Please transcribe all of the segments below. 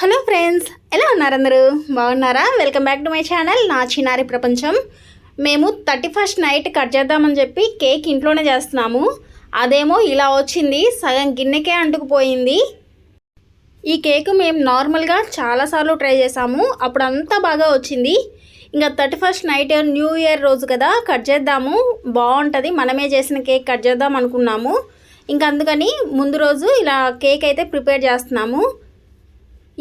Hello friends ఎలా ఉన్నారు అందరూ బాగున్నారా? Welcome back to my channel నా చిన్నారి ప్రపంచం. మేము థర్టీ ఫస్ట్ నైట్ కట్ చేద్దామని చెప్పి కేక్ ఇంట్లోనే చేస్తున్నాము. అదేమో ఇలా వచ్చింది సగం గిన్నెకే అంటుకుపోయింది. ఈ కేక్ మేము నార్మల్గా చాలాసార్లు ట్రై చేసాము అప్పుడు అంతా బాగా వచ్చింది. ఇంకా thirty first night new year రోజు కదా కట్ చేద్దాము. బాగుంటుంది మనమే చేసిన కేక్ కట్ చేద్దాం అనుకున్నాము. ఇంకా అందుకని ముందు రోజు ఇలా కేక్ అయితే ప్రిపేర్ చేస్తున్నాము.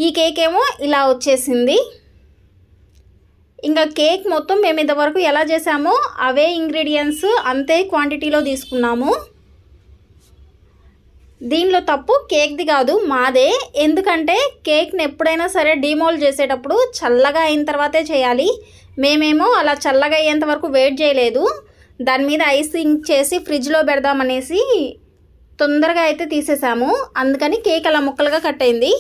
ఈ కేక్ ఏమో ఇలా వచ్చేసింది. ఇంకా కేక్ మొత్తం మేము ఇంతవరకు ఎలా చేసామో అవే ఇంగ్రీడియంట్స్ అంతే క్వాంటిటీలో తీసుకున్నాము. దీనిలో తప్పు కేక్ది కాదు మాదే. ఎందుకంటే కేక్ని ఎప్పుడైనా సరే డీమోల్ చేసేటప్పుడు చల్లగా అయిన తర్వాతే చేయాలి. మేమేమో అలా చల్లగా అయ్యేంత వరకు వెయిట్ చేయలేదు. దాని మీద ఐసింగ్ చేసి ఫ్రిడ్జ్లో పెడదామనేసి తొందరగా అయితే తీసేసాము. అందుకని కేక్ అలా ముక్కలుగా కట్ అయింది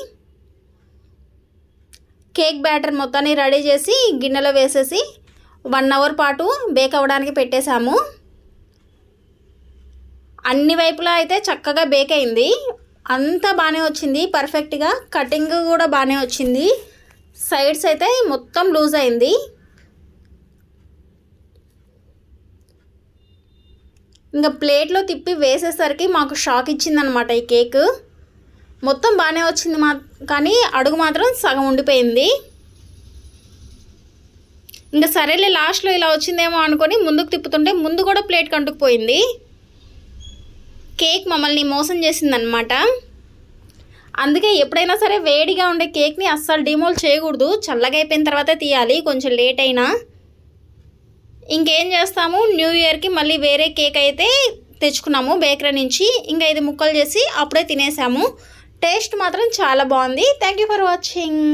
కేక్ బ్యాటర్ మొత్తాన్ని రెడీ చేసి గిన్నెలో వేసేసి వన్ అవర్ పాటు బేక్ అవ్వడానికి పెట్టేశాము. అన్ని వైపులా అయితే చక్కగా బేక్ అయింది. అంతా బాగానే వచ్చింది పర్ఫెక్ట్గా. కటింగ్ కూడా బాగానే వచ్చింది. సైడ్స్ అయితే మొత్తం లూజ్ అయింది. ఇంకా ప్లేట్లో తిప్పి వేసేసరికి మాకు షాక్ ఇచ్చిందనమాట ఈ కేక్. మొత్తం బాగానే వచ్చింది మా కానీ అడుగు మాత్రం సగం ఉండిపోయింది. ఇంకా సరేలే లాస్ట్లో ఇలా వచ్చిందేమో అనుకొని ముందుకు తిప్పుతుంటే ముందు కూడా ప్లేట్ కంటుకుపోయింది. కేక్ మమ్మల్ని మోసం చేసిందనమాట అందుకే ఎప్పుడైనా సరే వేడిగా ఉండే కేక్ని అస్సలు డిమోల్ చేయకూడదు. చల్లగా అయిపోయిన తర్వాతే తీయాలి కొంచెం లేట్ అయినా. ఇంకేం చేస్తాము? న్యూ ఇయర్కి మళ్ళీ వేరే కేక్ అయితే తెచ్చుకున్నాము బేకరీ నుంచి. ఇంకా ఇది ముక్కలు చేసి అప్పుడే తినేసాము. టేస్ట్ మాత్రం చాలా బాగుంది. Thank you for watching